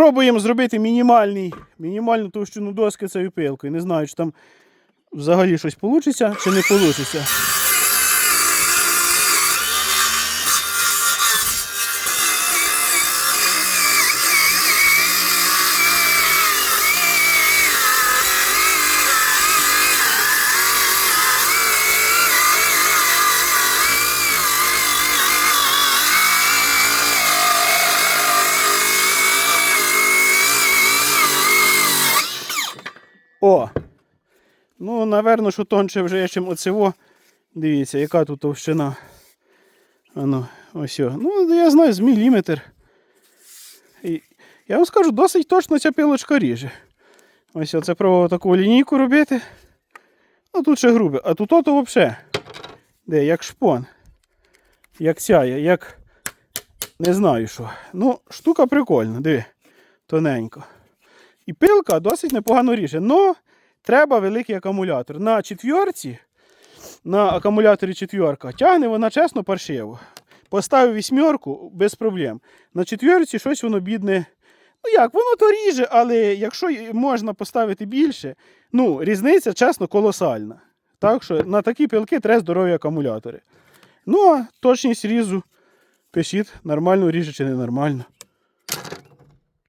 Пробуємо зробити мінімальний, мінімальну товщину доски цією пилкою. Не знаю, чи там взагалі щось вийде, чи не вийде. О! Ну, напевно, що тонше вже чим оцево. Дивіться, яка тут товщина. Ано, ось. о. Ну, я знаю, з міліметр. І, я вам скажу, досить точно ця пилочка ріже. Ось це пробував таку лінійку робити. Ну тут ще грубе. А тут ото взагалі. Де, як шпон. Як сяє, як. Не знаю що. Ну, штука прикольна, диви. Тоненько. І пилка досить непогано ріже. Но треба великий акумулятор. На четвірці, на акумуляторі четвірка, тягне вона чесно паршиво. Поставив вісьмерку без проблем. На четвірці щось воно бідне. Ну як, воно то ріже, але якщо можна поставити більше, ну, різниця, чесно, колосальна. Так що на такі пилки треба здорові акумулятори. Ну, а точність різу пишіть, нормально ріже чи ненормально.